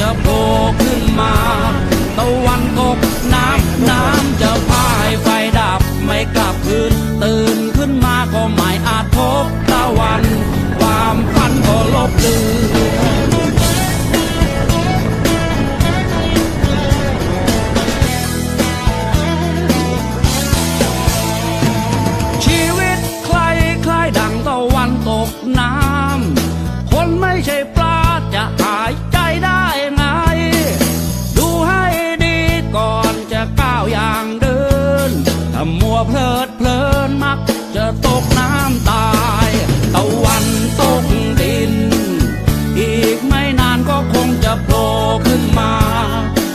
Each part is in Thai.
จะโผล่ขึ้นมาตะวัน อย่างเดิน ถ้ามัวเพลิดเพลินมักจะตกน้ำตายตะวันตกดิน อีกไม่นานก็คงจะโผล่ขึ้นมา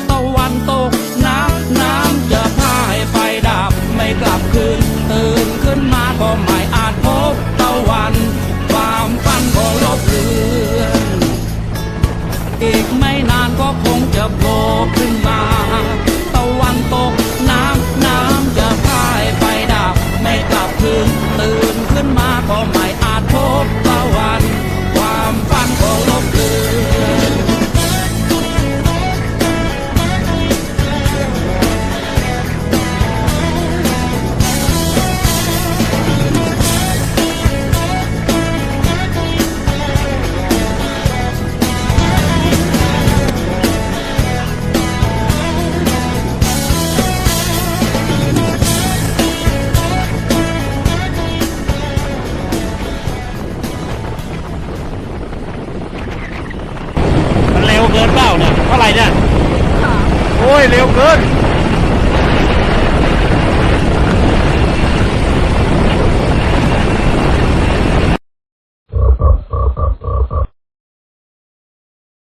ตะวันตกน้ำน้ำจะพายไฟดับไม่กลับคืนตื่นขึ้นมาก็ไม่อาจพบตะวัน เท่าไหร่เนี่ย โอ้ย เร็วเกิน